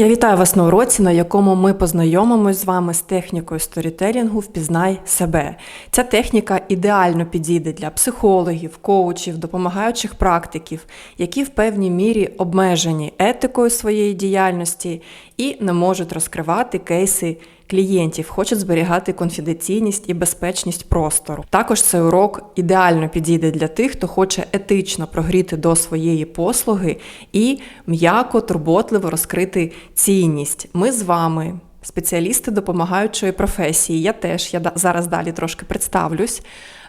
Я вітаю вас на уроці, на якому ми познайомимось з вами з технікою сторітелінгу Впізнай себе. Ця техніка ідеально підійде для психологів, коучів, допомагаючих практиків, які в певній мірі обмежені етикою своєї діяльності і не можуть розкривати кейси клієнтів, хочуть зберігати конфіденційність і безпечність простору. Також цей урок ідеально підійде для тих, хто хоче етично прогріти до своєї послуги і м'яко, турботливо розкрити цінність. Ми з вами. Спеціалісти допомагаючої професії, я теж я зараз далі трошки представлюсь.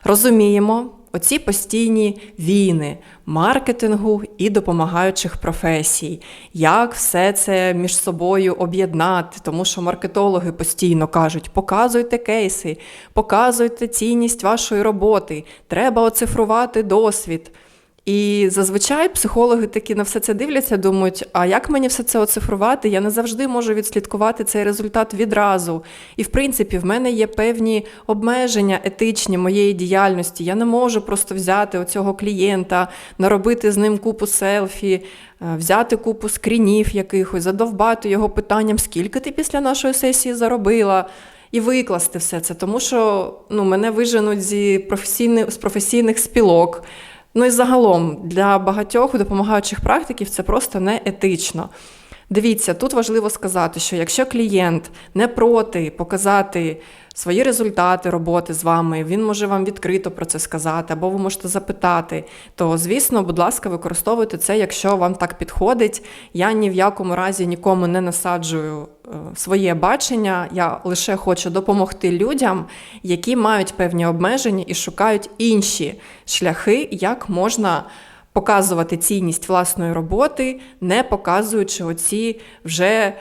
Розуміємо оці постійні війни маркетингу і допомагаючих професій, як все це між собою об'єднати, тому що маркетологи постійно кажуть: показуйте кейси, показуйте цінність вашої роботи, треба оцифрувати досвід. І зазвичай психологи такі на все це дивляться, думають, а як мені все це оцифрувати? Я не завжди можу відслідкувати цей результат відразу. І в принципі, в мене є певні обмеження етичні моєї діяльності. Я не можу просто взяти оцього клієнта, наробити з ним купу селфі, е, взяти купу скрінів якихось, задовбати його питанням, скільки ти після нашої сесії заробила. І викласти все це, тому що ну, мене виженуть зі професійних, з професійних спілок. Ну і загалом для багатьох допомагаючих практиків це просто не етично. Дивіться, тут важливо сказати, що якщо клієнт не проти показати свої результати роботи з вами, він може вам відкрито про це сказати, або ви можете запитати, то звісно, будь ласка, використовуйте це, якщо вам так підходить. Я ні в якому разі нікому не насаджую е, своє бачення. Я лише хочу допомогти людям, які мають певні обмеження і шукають інші шляхи, як можна показувати цінність власної роботи, не показуючи оці вже. е,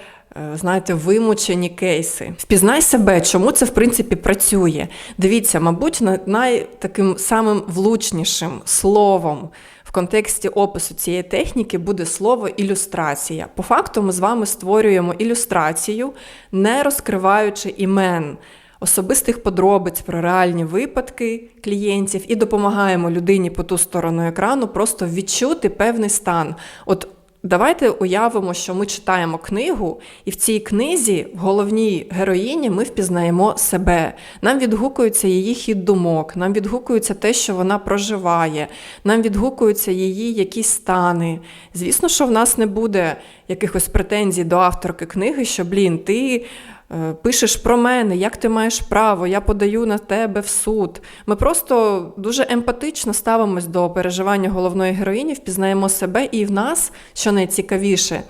Знаєте, вимучені кейси. Впізнай себе, чому це в принципі працює. Дивіться, мабуть, на- най таким самим влучнішим словом в контексті опису цієї техніки буде слово ілюстрація. По факту, ми з вами створюємо ілюстрацію, не розкриваючи імен особистих подробиць про реальні випадки клієнтів і допомагаємо людині по ту сторону екрану просто відчути певний стан. От Давайте уявимо, що ми читаємо книгу, і в цій книзі, в головній героїні, ми впізнаємо себе. Нам відгукується її хід думок, нам відгукується те, що вона проживає, нам відгукуються її якісь стани. Звісно, що в нас не буде якихось претензій до авторки книги, що блін, ти. Е, Пишеш про мене, як ти маєш право, я подаю на тебе в суд. Ми просто дуже емпатично ставимось до переживання головної героїні, впізнаємо себе, і в нас, що найцікавіше,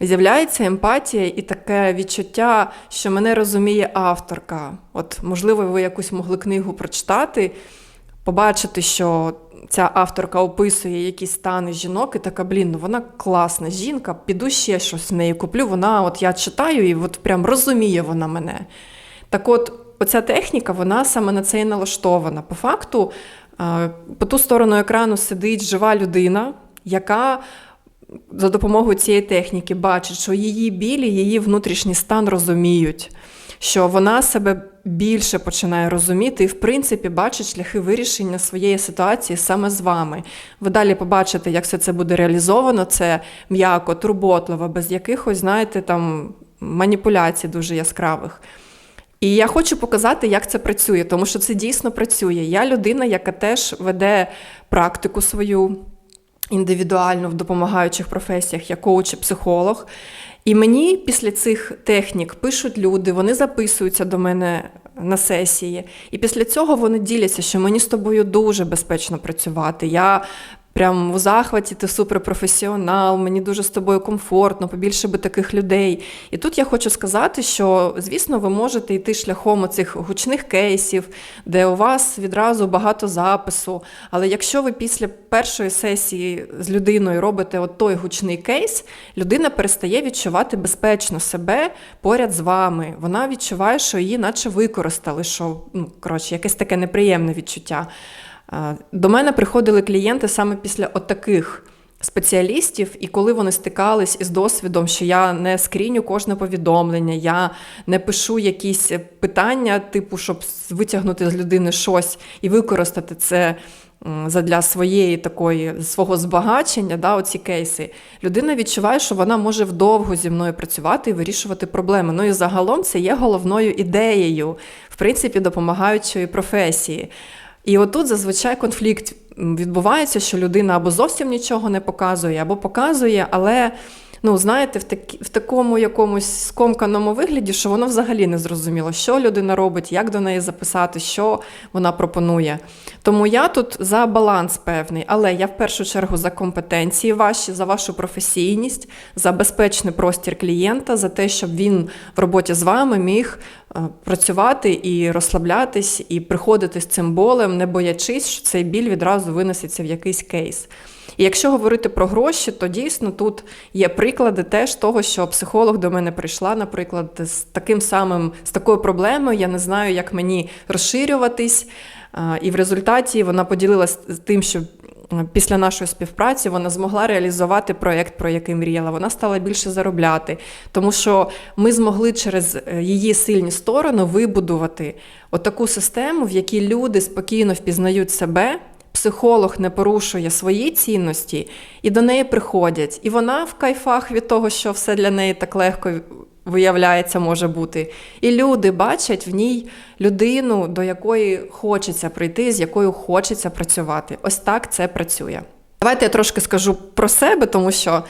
з'являється емпатія і таке відчуття, що мене розуміє авторка. От, можливо, ви якусь могли книгу прочитати, побачити, що ця авторка описує якісь стани жінок, і така, блін, ну вона класна жінка, піду ще щось в неї куплю. Вона, от я читаю, і от прям розуміє вона мене. Так от, оця техніка, вона саме на це і налаштована. По факту, е, по ту сторону екрану сидить жива людина, яка за допомогою цієї техніки бачить, що її білі, її внутрішній стан розуміють, що вона себе більше починає розуміти і, в принципі, бачить шляхи вирішення своєї ситуації саме з вами. Ви далі побачите, як все це буде реалізовано. Це м'яко, турботливо, без якихось, знаєте, там маніпуляцій дуже яскравих. І я хочу показати, як це працює, тому що це дійсно працює. Я людина, яка теж веде практику свою індивідуально в допомагаючих професіях, я коуч і психолог. І мені після цих технік пишуть люди, вони записуються до мене на сесії. І після цього вони діляться, що мені з тобою дуже безпечно працювати. Я прям у захваті, ти суперпрофесіонал, мені дуже з тобою комфортно, побільше би таких людей. І тут я хочу сказати, що, звісно, ви можете йти шляхом оцих гучних кейсів, де у вас відразу багато запису. Але якщо ви після першої сесії з людиною робите от той гучний кейс, людина перестає відчувати безпечно себе поряд з вами. Вона відчуває, що її наче використали, що ну, коротше, якесь таке неприємне відчуття. До мене приходили клієнти саме після отаких спеціалістів, і коли вони стикались із досвідом, що я не скріню кожне повідомлення, я не пишу якісь питання, типу, щоб витягнути з людини щось і використати це задля своєї такої свого збагачення, да, оці кейси, людина відчуває, що вона може вдовго зі мною працювати і вирішувати проблеми. Ну і загалом це є головною ідеєю, в принципі, допомагаючої професії. І отут зазвичай конфлікт відбувається, що людина або зовсім нічого не показує, або показує, але. Ну, знаєте, в, такі, в такому якомусь скомканому вигляді, що воно взагалі не зрозуміло, що людина робить, як до неї записати, що вона пропонує. Тому я тут за баланс певний, але я в першу чергу за компетенції ваші, за вашу професійність, за безпечний простір клієнта, за те, щоб він в роботі з вами міг е, працювати і розслаблятись, і приходити з цим болем, не боячись, що цей біль відразу винесеться в якийсь кейс. І якщо говорити про гроші, то дійсно тут є приклади теж того, що психолог до мене прийшла, наприклад, з таким самим з такою проблемою. Я не знаю, як мені розширюватись. І в результаті вона поділилася тим, що після нашої співпраці вона змогла реалізувати проєкт, про який мріяла. Вона стала більше заробляти, тому що ми змогли через е, її сильні сторони вибудувати отаку систему, в якій люди спокійно впізнають себе. Психолог не порушує свої цінності і до неї приходять. І вона в кайфах від того, що все для неї так легко виявляється, може бути. І люди бачать в ній людину, до якої хочеться прийти, з якою хочеться працювати. Ось так це працює. Давайте я трошки скажу про себе, тому що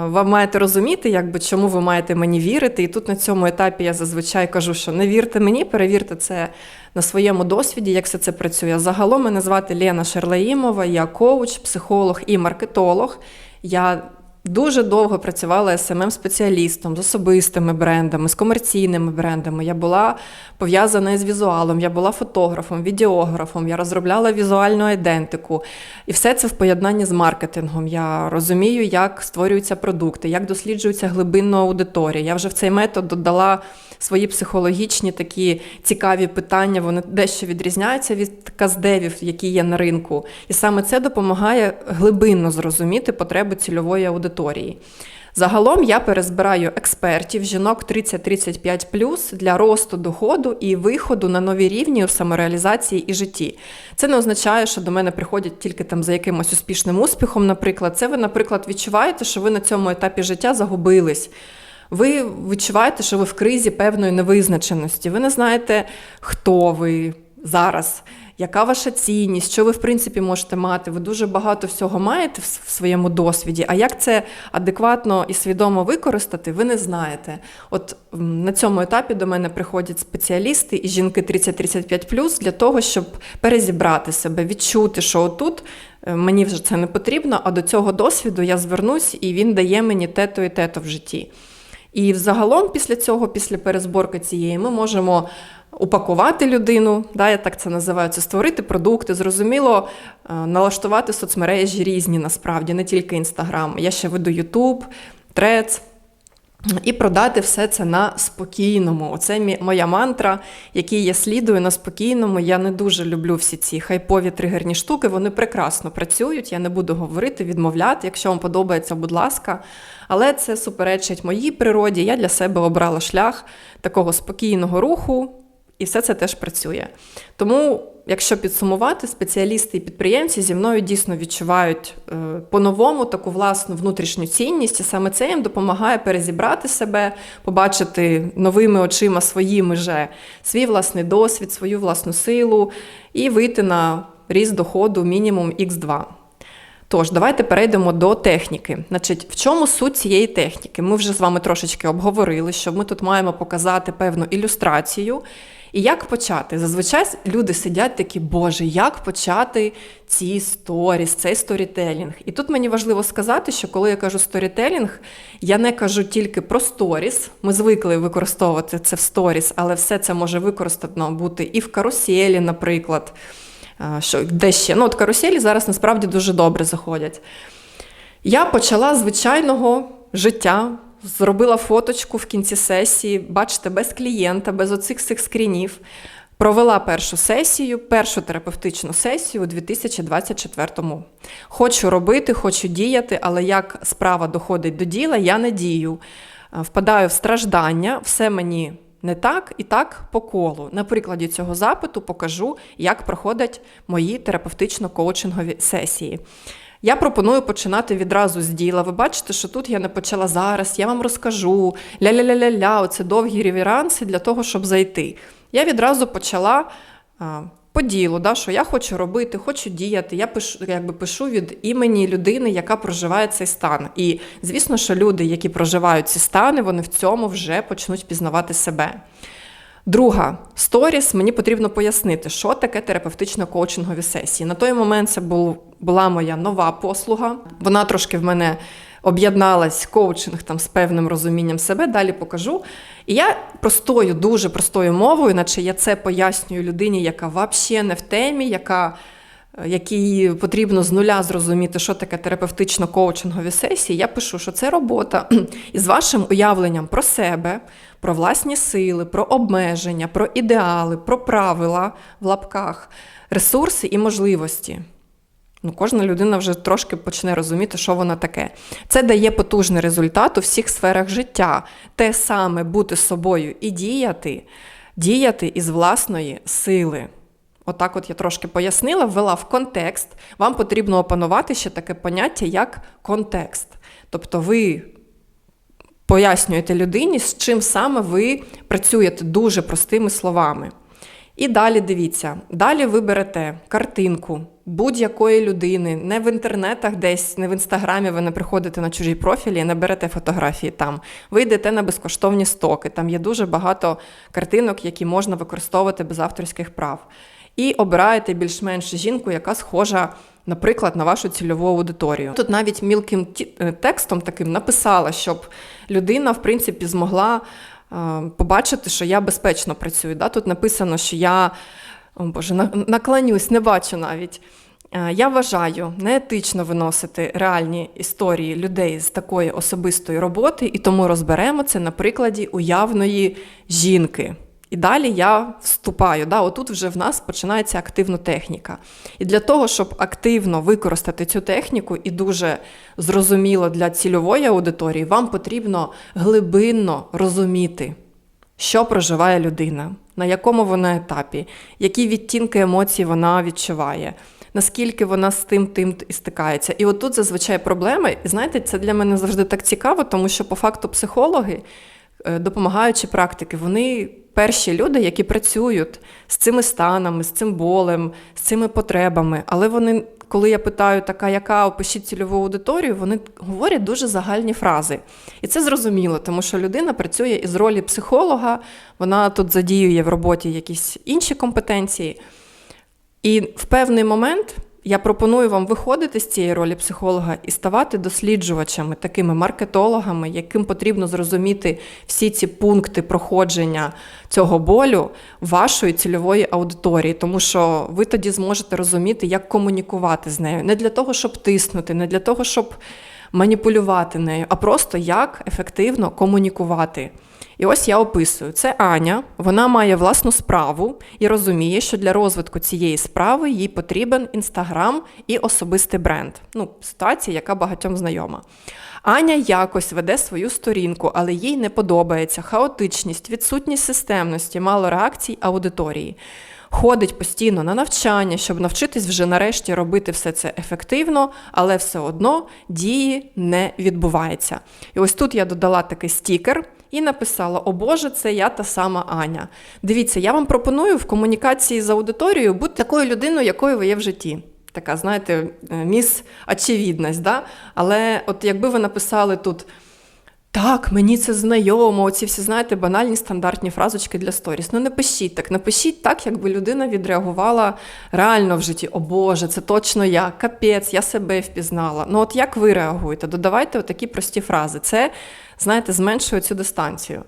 ви маєте розуміти, якби чому ви маєте мені вірити. І тут на цьому етапі я зазвичай кажу, що не вірте мені, перевірте це на своєму досвіді, як все це працює. Загалом мене звати Лена Шерлаїмова, я коуч, психолог і маркетолог. Я Дуже довго працювала smm спеціалістом з особистими брендами, з комерційними брендами. Я була пов'язана з візуалом, я була фотографом, відеографом, я розробляла візуальну ідентику. І все це в поєднанні з маркетингом. Я розумію, як створюються продукти, як досліджується глибинна аудиторія. Я вже в цей метод додала свої психологічні такі цікаві питання. Вони дещо відрізняються від каздевів, які є на ринку. І саме це допомагає глибинно зрозуміти потреби цільової аудиторії. Загалом я перезбираю експертів, жінок 30-35 для росту доходу і виходу на нові рівні у самореалізації і житті. Це не означає, що до мене приходять тільки там за якимось успішним успіхом. Наприклад, це ви, наприклад, відчуваєте, що ви на цьому етапі життя загубились. Ви відчуваєте, що ви в кризі певної невизначеності. Ви не знаєте, хто ви зараз, яка ваша цінність, що ви в принципі можете мати. Ви дуже багато всього маєте в своєму досвіді. А як це адекватно і свідомо використати, ви не знаєте. От на цьому етапі до мене приходять спеціалісти і жінки 30-35 для того, щоб перезібрати себе, відчути, що отут. е, Мені вже це не потрібно, а до цього досвіду я звернусь, і він дає мені те-то і те-то в житті. І взагалом, після цього, після перезборки цієї, ми можемо упакувати людину, да, я так це називаю, це створити продукти, зрозуміло, е, налаштувати соцмережі різні насправді, не тільки Інстаграм. Я ще веду Ютуб, Трец. І продати все це на спокійному. Оце моя мантра, якій я слідую на спокійному. Я не дуже люблю всі ці хайпові тригерні штуки. Вони прекрасно працюють. Я не буду говорити, відмовляти. Якщо вам подобається, будь ласка. Але це суперечить моїй природі. Я для себе обрала шлях такого спокійного руху, і все це теж працює. Тому, якщо підсумувати, спеціалісти і підприємці зі мною дійсно відчувають е, по-новому таку власну внутрішню цінність, і саме це їм допомагає перезібрати себе, побачити новими очима своїми же свій власний досвід, свою власну силу і вийти на ріст доходу мінімум X2. Тож, давайте перейдемо до техніки. Значить, в чому суть цієї техніки? Ми вже з вами трошечки обговорили, що ми тут маємо показати певну ілюстрацію. І як почати? Зазвичай люди сидять такі, Боже, як почати ці сторіс, цей сторітелінг? І тут мені важливо сказати, що коли я кажу сторітелінг, я не кажу тільки про сторіс. Ми звикли використовувати це в сторіс, але все це може використано бути і в каруселі, наприклад. Що, де ще? Ну, от каруселі зараз насправді дуже добре заходять. Я почала звичайного життя, зробила фоточку в кінці сесії, бачите, без клієнта, без оцих цих скрінів. Провела першу сесію, першу терапевтичну сесію у 2024-му. Хочу робити, хочу діяти, але як справа доходить до діла, я не дію. Е, Впадаю в страждання, все мені не так і так по колу. На прикладі цього запиту покажу, як проходять мої терапевтично-коучингові сесії. Я пропоную починати відразу з діла. Ви бачите, що тут я не почала зараз, я вам розкажу ля-ля-ля-ля-ля, оце довгі ревіранси для того, щоб зайти. Я відразу почала по ділу, да, що я хочу робити, хочу діяти. Я пишу, якби пишу від імені людини, яка проживає цей стан. І звісно, що люди, які проживають ці стани, вони в цьому вже почнуть пізнавати себе. Друга сторіс, мені потрібно пояснити, що таке терапевтично-коучингові сесії. На той момент це була моя нова послуга. Вона трошки в мене об'єдналась коучинг там з певним розумінням себе. Далі покажу. І я простою, дуже простою мовою, наче я це пояснюю людині, яка взагалі не в темі, яка якій потрібно з нуля зрозуміти, що таке терапевтично-коучингові сесії, я пишу, що це робота із вашим уявленням про себе, про власні сили, про обмеження, про ідеали, про правила в лапках, ресурси і можливості. Ну, Кожна людина вже трошки почне розуміти, що воно таке. Це дає потужний результат у всіх сферах життя. Те саме бути собою і діяти, діяти із власної сили. Отак, от я трошки пояснила, ввела в контекст. Вам потрібно опанувати ще таке поняття, як контекст. Тобто ви пояснюєте людині, з чим саме ви працюєте дуже простими словами. І далі дивіться, далі ви берете картинку будь-якої людини, не в інтернетах десь, не в інстаграмі ви не приходите на чужі профілі і не берете фотографії там. Ви йдете на безкоштовні стоки. Там є дуже багато картинок, які можна використовувати без авторських прав. І обираєте більш-менш жінку, яка схожа, наприклад, на вашу цільову аудиторію. Тут навіть мілким текстом таким написала, щоб людина, в принципі, змогла побачити, що я безпечно працюю. Тут написано, що я о Боже, наклонюсь, не бачу навіть. Я вважаю неетично виносити реальні історії людей з такої особистої роботи, і тому розберемо це на прикладі уявної жінки. І далі я вступаю. Да, Отут вже в нас починається активна техніка. І для того, щоб активно використати цю техніку і дуже зрозуміло для цільової аудиторії, вам потрібно глибинно розуміти, що проживає людина, на якому вона етапі, які відтінки емоцій вона відчуває. Наскільки вона з тим тим і стикається. І отут зазвичай проблеми. І знаєте, це для мене завжди так цікаво, тому що по факту психологи, е, допомагаючи практики, вони перші люди, які працюють з цими станами, з цим болем, з цими потребами. Але вони, коли я питаю, така, яка опишіть цільову аудиторію, вони говорять дуже загальні фрази. І це зрозуміло, тому що людина працює із ролі психолога, вона тут задіює в роботі якісь інші компетенції. І в певний момент. Я пропоную вам виходити з цієї ролі психолога і ставати досліджувачами, такими маркетологами, яким потрібно зрозуміти всі ці пункти проходження цього болю вашої цільової аудиторії, тому що ви тоді зможете розуміти, як комунікувати з нею. Не для того, щоб тиснути, не для того, щоб маніпулювати нею, а просто як ефективно комунікувати. І ось я описую: це Аня, вона має власну справу і розуміє, що для розвитку цієї справи їй потрібен інстаграм і особистий бренд. Ну, ситуація, яка багатьом знайома. Аня якось веде свою сторінку, але їй не подобається хаотичність, відсутність системності, мало реакцій аудиторії. Ходить постійно на навчання, щоб навчитись вже нарешті робити все це ефективно, але все одно дії не відбувається. І ось тут я додала такий стікер і написала: О Боже, це я та сама Аня. Дивіться, я вам пропоную в комунікації з аудиторією бути такою людиною, якою ви є в житті. Така, знаєте, е, міс очевидність. Да? Але от якби ви написали тут. Так, мені це знайомо, оці всі, знаєте, банальні стандартні фразочки для сторіс. Ну не пишіть так, напишіть так, якби людина відреагувала реально в житті. О Боже, це точно я, капець, я себе впізнала. Ну от як ви реагуєте? Додавайте отакі прості фрази. Це, знаєте, зменшує цю дистанцію.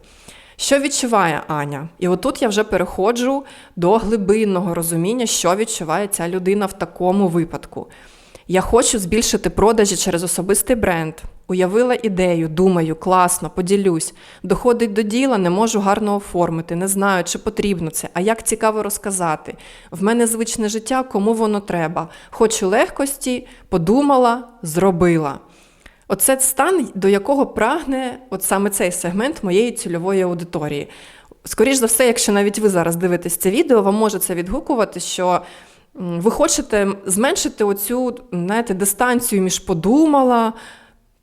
Що відчуває Аня? І отут я вже переходжу до глибинного розуміння, що відчуває ця людина в такому випадку. Я хочу збільшити продажі через особистий бренд. Уявила ідею, думаю, класно, поділюсь. Доходить до діла, не можу гарно оформити, не знаю, чи потрібно це, а як цікаво розказати. В мене звичне життя, кому воно треба. Хочу легкості, подумала, зробила. Оце стан, до якого прагне от саме цей сегмент моєї цільової аудиторії. Скоріше за все, якщо навіть ви зараз дивитесь це відео, вам може це відгукувати, що ви хочете зменшити оцю знаєте, дистанцію між подумала,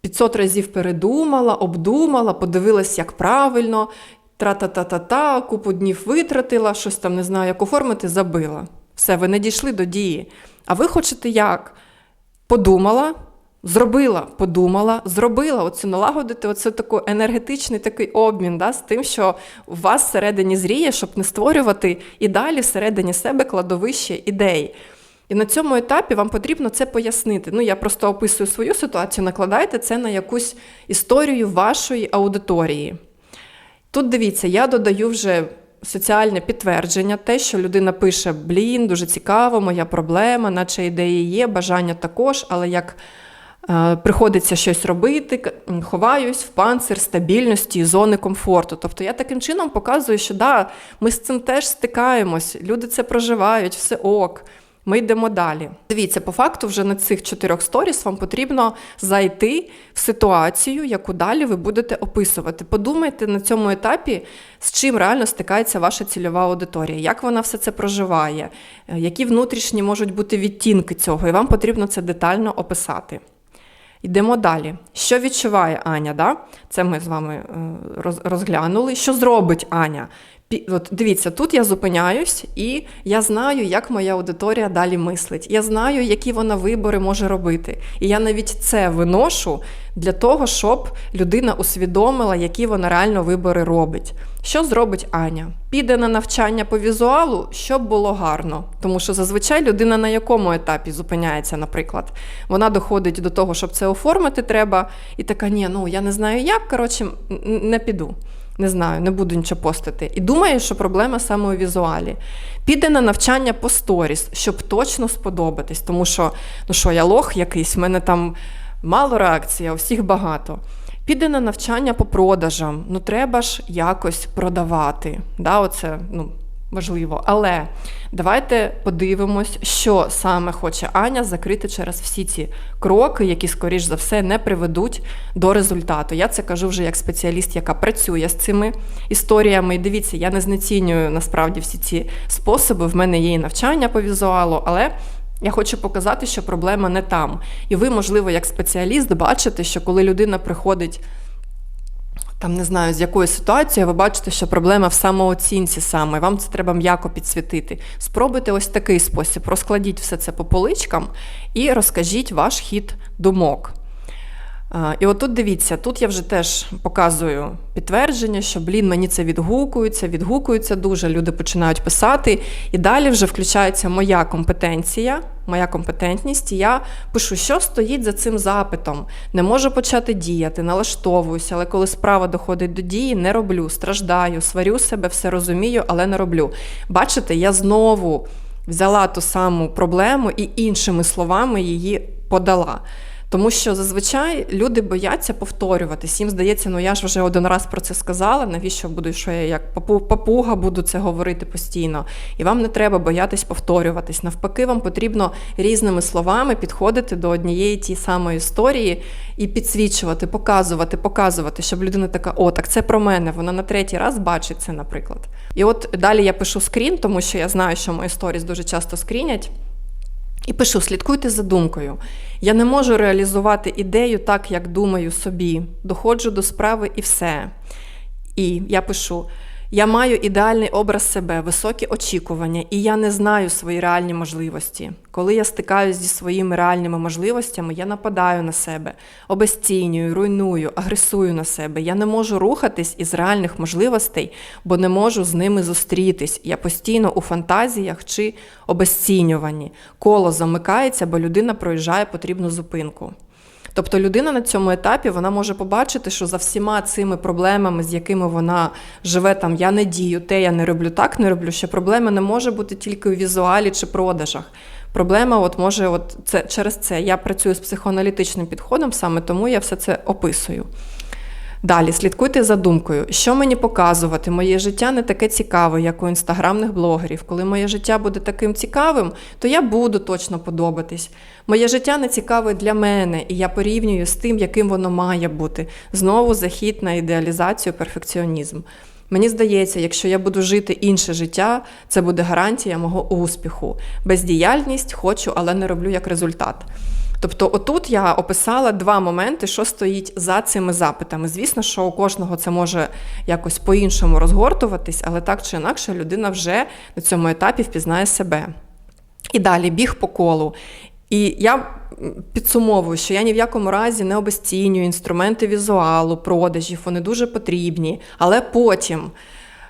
500 разів передумала, обдумала, подивилась, як правильно, тра-та-та-та-та, купу днів витратила, щось там не знаю, як оформити, забила. Все, ви не дійшли до дії. А ви хочете як? Подумала, зробила, подумала, зробила. Оце налагодити оце такий енергетичний такий обмін да, з тим, що у вас всередині зріє, щоб не створювати і далі всередині себе кладовище ідей. І на цьому етапі вам потрібно це пояснити. Ну, я просто описую свою ситуацію, накладайте це на якусь історію вашої аудиторії. Тут дивіться, я додаю вже соціальне підтвердження, те, що людина пише: блін, дуже цікаво, моя проблема, наче ідеї є, бажання також, але як е, приходиться щось робити, ховаюсь в панцир стабільності і зони комфорту. Тобто я таким чином показую, що да, ми з цим теж стикаємось, люди це проживають, все ок. Ми йдемо далі. Дивіться, по факту, вже на цих чотирьох сторіс вам потрібно зайти в ситуацію, яку далі ви будете описувати. Подумайте на цьому етапі, з чим реально стикається ваша цільова аудиторія, як вона все це проживає, е, які внутрішні можуть бути відтінки цього, і вам потрібно це детально описати. Йдемо далі. Що відчуває Аня? Да? Це ми з вами е, розглянули. Що зробить Аня? От дивіться, тут я зупиняюсь, і я знаю, як моя аудиторія далі мислить. Я знаю, які вона вибори може робити. І я навіть це виношу для того, щоб людина усвідомила, які вона реально вибори робить. Що зробить Аня? Піде на навчання по візуалу, щоб було гарно. Тому що зазвичай людина на якому етапі зупиняється, наприклад. Вона доходить до того, щоб це оформити треба, і така, ні, ну я не знаю як, коротше, не піду. Не знаю, не буду нічого постити. І думає, що проблема саме у візуалі. Піде на навчання по сторіс, щоб точно сподобатись. Тому що, ну що, я лох якийсь, в мене там мало реакцій, а у всіх багато. Піде на навчання по продажам. Ну, треба ж якось продавати. Да, оце, ну, важливо. Але давайте подивимось, що саме хоче Аня закрити через всі ці кроки, які, скоріш за все, не приведуть до результату. Я це кажу вже як спеціаліст, яка працює з цими історіями. І дивіться, я не знецінюю насправді всі ці способи. В мене є і навчання по візуалу, але. Я хочу показати, що проблема не там. І ви, можливо, як спеціаліст, бачите, що коли людина приходить там не знаю, з якої ситуації, ви бачите, що проблема в самооцінці саме, вам це треба м'яко підсвітити. Спробуйте ось такий спосіб: розкладіть все це по поличкам і розкажіть ваш хід думок. І отут дивіться, тут я вже теж показую підтвердження, що блін, мені це відгукується, відгукується дуже. Люди починають писати, і далі вже включається моя компетенція, моя компетентність. І я пишу, що стоїть за цим запитом. Не можу почати діяти, налаштовуюся, але коли справа доходить до дії, не роблю, страждаю, сварю себе, все розумію, але не роблю. Бачите, я знову взяла ту саму проблему і іншими словами її подала. Тому що зазвичай люди бояться повторюватись. Їм здається, ну я ж вже один раз про це сказала. Навіщо буду, що я як папуга буду це говорити постійно? І вам не треба боятись повторюватись. Навпаки, вам потрібно різними словами підходити до однієї тієї самої історії і підсвічувати, показувати, показувати, щоб людина така, о, так це про мене. Вона на третій раз бачить це, наприклад. І от далі я пишу скрін, тому що я знаю, що мої сторіс дуже часто скрінять. І пишу: слідкуйте за думкою. Я не можу реалізувати ідею так, як думаю собі. Доходжу до справи і все. І я пишу: я маю ідеальний образ себе, високі очікування, і я не знаю свої реальні можливості. Коли я стикаюсь зі своїми реальними можливостями, я нападаю на себе, обесцінюю, руйную, агресую на себе. Я не можу рухатись із реальних можливостей, бо не можу з ними зустрітись. Я постійно у фантазіях чи обесцінюванні. Коло замикається, бо людина проїжджає потрібну зупинку. Тобто людина на цьому етапі вона може побачити, що за всіма цими проблемами, з якими вона живе, там я не дію, те я не роблю, так не роблю, що проблема не може бути тільки у візуалі чи продажах. Проблема, от може, от це через це. Я працюю з психоаналітичним підходом, саме тому я все це описую. Далі слідкуйте за думкою, що мені показувати. Моє життя не таке цікаве, як у інстаграмних блогерів. Коли моє життя буде таким цікавим, то я буду точно подобатись. Моє життя не цікаве для мене, і я порівнюю з тим, яким воно має бути. Знову захід на ідеалізацію, перфекціонізм. Мені здається, якщо я буду жити інше життя, це буде гарантія мого успіху. Бездіяльність хочу, але не роблю як результат. Тобто, отут я описала два моменти, що стоїть за цими запитами. Звісно, що у кожного це може якось по-іншому розгортуватись, але так чи інакше людина вже на цьому етапі впізнає себе. І далі біг по колу. І я підсумовую, що я ні в якому разі не обесцінюю інструменти візуалу, продажів, вони дуже потрібні. Але потім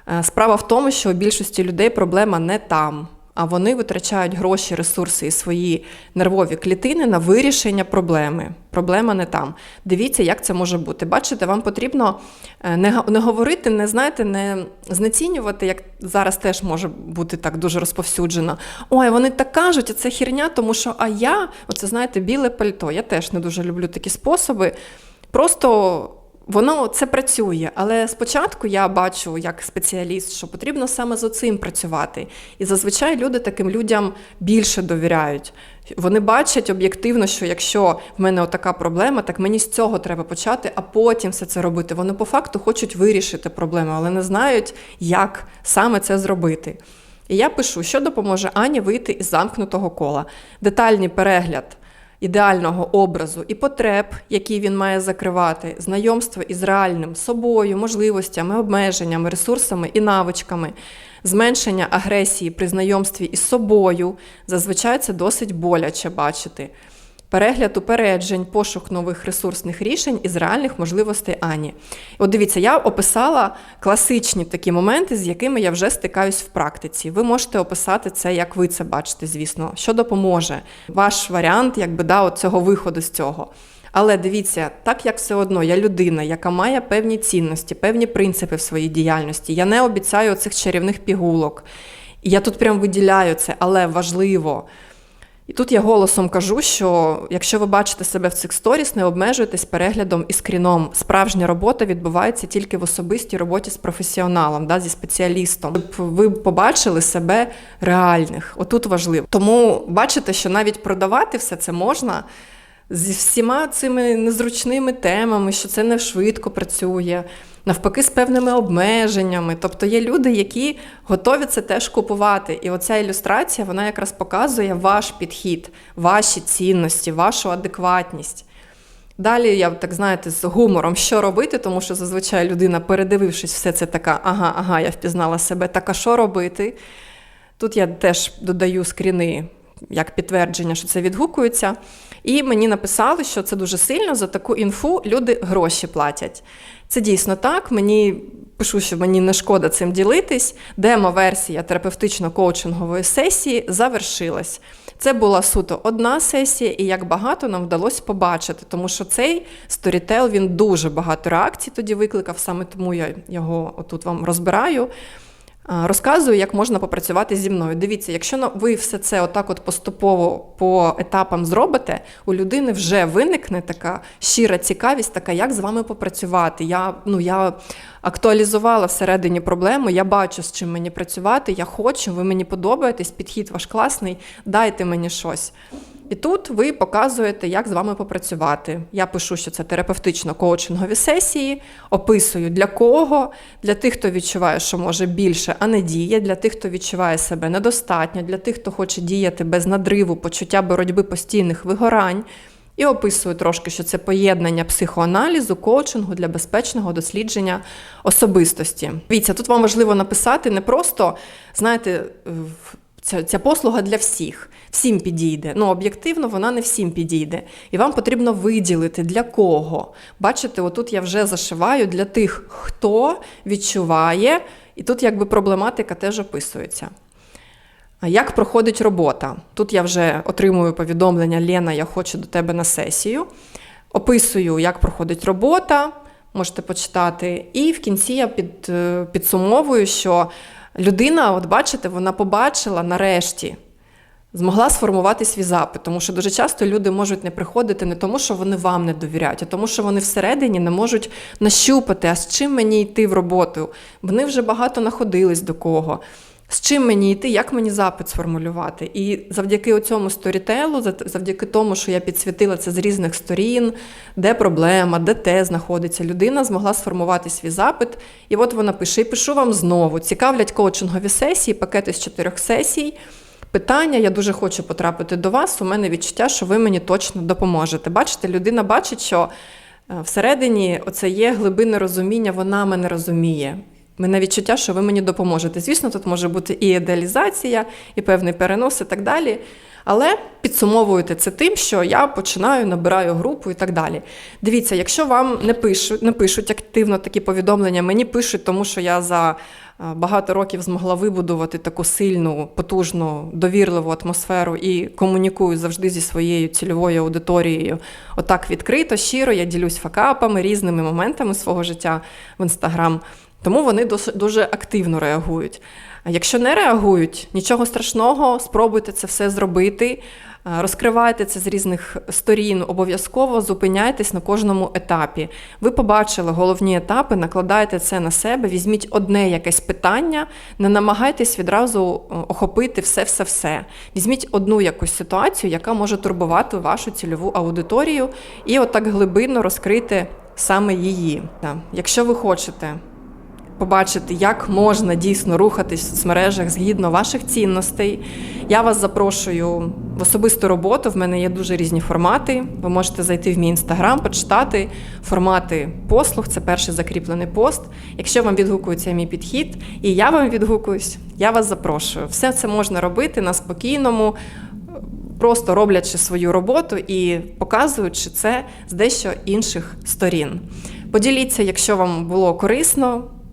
е, справа в тому, що у більшості людей проблема не там. А вони витрачають гроші, ресурси і свої нервові клітини на вирішення проблеми. Проблема не там. Дивіться, як це може бути. Бачите, вам потрібно е, не не говорити, не знаєте, не знецінювати, як зараз теж може бути так дуже розповсюджено. Ой, вони так кажуть, а це херня, тому що а я, оце знаєте, біле пальто. Я теж не дуже люблю такі способи. Просто. Воно це працює, але спочатку я бачу як спеціаліст, що потрібно саме з оцим працювати. І зазвичай люди таким людям більше довіряють. Вони бачать об'єктивно, що якщо в мене отака проблема, так мені з цього треба почати, а потім все це робити. Вони по факту хочуть вирішити проблему, але не знають, як саме це зробити. І я пишу, що допоможе Ані вийти із замкнутого кола. Детальний перегляд ідеального образу і потреб, які він має закривати, знайомство із реальним собою, можливостями, обмеженнями, ресурсами і навичками, зменшення агресії при знайомстві із собою. Зазвичай це досить боляче бачити перегляд упереджень, пошук нових ресурсних рішень із реальних можливостей Ані. От дивіться, я описала класичні такі моменти, з якими я вже стикаюсь в практиці. Ви можете описати це, як ви це бачите, звісно, що допоможе. Ваш варіант, якби да, от цього виходу з цього. Але дивіться, так як все одно я людина, яка має певні цінності, певні принципи в своїй діяльності. Я не обіцяю цих чарівних пігулок. Я тут прям виділяю це, але важливо. І тут я голосом кажу, що якщо ви бачите себе в цих сторіс, не обмежуйтесь переглядом і скріном. Справжня робота відбувається тільки в особистій роботі з професіоналом, да, зі спеціалістом. Щоб ви побачили себе реальних. Отут важливо. Тому бачите, що навіть продавати все це можна. Зі всіма цими незручними темами, що це не швидко працює, навпаки, з певними обмеженнями. Тобто є люди, які готові це теж купувати. І оця ілюстрація вона якраз показує ваш підхід, ваші цінності, вашу адекватність. Далі я так знаєте, з гумором, що робити, тому що зазвичай людина, передивившись, все це така, ага, ага, я впізнала себе, так а що робити? Тут я теж додаю скріни як підтвердження, що це відгукується. І мені написали, що це дуже сильно за таку інфу люди гроші платять. Це дійсно так. Мені пишу, що мені не шкода цим ділитись. Демо-версія терапевтично-коучингової сесії завершилась. Це була суто одна сесія, і як багато нам вдалося побачити, тому що цей сторітел він дуже багато реакцій тоді викликав, саме тому я його отут вам розбираю. Розказую, як можна попрацювати зі мною. Дивіться, якщо ви все це отак от поступово по етапам зробите, у людини вже виникне така щира цікавість, така, як з вами попрацювати. Я ну, я актуалізувала всередині проблему, я бачу, з чим мені працювати, я хочу, ви мені подобаєтесь, підхід ваш класний, дайте мені щось. І тут ви показуєте, як з вами попрацювати. Я пишу, що це терапевтично-коучингові сесії, описую для кого, для тих, хто відчуває, що може більше, а не діє, для тих, хто відчуває себе недостатньо, для тих, хто хоче діяти без надриву, почуття боротьби постійних вигорань. І описую трошки, що це поєднання психоаналізу, коучингу для безпечного дослідження особистості. Дивіться, тут вам важливо написати не просто, знаєте, ця, ця послуга для всіх всім підійде. Ну, об'єктивно, вона не всім підійде. І вам потрібно виділити для кого. Бачите, отут я вже зашиваю для тих, хто відчуває, і тут якби проблематика теж описується. Як проходить робота? Тут я вже отримую повідомлення Лена, я хочу до тебе на сесію. Описую, як проходить робота, можете почитати. І в кінці я під, е, підсумовую, що людина, от бачите, вона побачила нарешті Змогла сформувати свій запит, тому що дуже часто люди можуть не приходити не тому, що вони вам не довіряють, а тому, що вони всередині не можуть нащупати, а з чим мені йти в роботу. Вони вже багато находились до кого. З чим мені йти, як мені запит сформулювати? І завдяки цьому сторітелу, завдяки тому, що я підсвітила це з різних сторін, де проблема, де те знаходиться, людина змогла сформувати свій запит. І от вона пише: і пишу вам знову: цікавлять коучингові сесії, пакети з чотирьох сесій. Питання, я дуже хочу потрапити до вас. У мене відчуття, що ви мені точно допоможете. Бачите, людина бачить, що е, всередині оце є глибинне розуміння, вона мене розуміє. Мене відчуття, що ви мені допоможете. Звісно, тут може бути і ідеалізація, і певний перенос, і так далі. Але підсумовуєте це тим, що я починаю, набираю групу і так далі. Дивіться, якщо вам не пишуть, не пишуть активно такі повідомлення, мені пишуть, тому що я за багато років змогла вибудувати таку сильну, потужну, довірливу атмосферу і комунікую завжди зі своєю цільовою аудиторією. Отак відкрито, щиро, я ділюсь факапами, різними моментами свого життя в інстаграм. Тому вони дуже активно реагують. Якщо не реагують, нічого страшного, спробуйте це все зробити. Розкривайте це з різних сторін, обов'язково зупиняйтесь на кожному етапі. Ви побачили головні етапи, накладайте це на себе, візьміть одне якесь питання, не намагайтесь відразу охопити все-все-все. Візьміть одну якусь ситуацію, яка може турбувати вашу цільову аудиторію, і отак глибинно розкрити саме її. Якщо ви хочете побачити, як можна дійсно рухатись в соцмережах згідно ваших цінностей. Я вас запрошую в особисту роботу. В мене є дуже різні формати. Ви можете зайти в мій інстаграм, почитати формати послуг. Це перший закріплений пост. Якщо вам відгукується мій підхід, і я вам відгукуюсь, я вас запрошую. Все це можна робити на спокійному. Просто роблячи свою роботу і показуючи це з дещо інших сторін. Поділіться, якщо вам було корисно.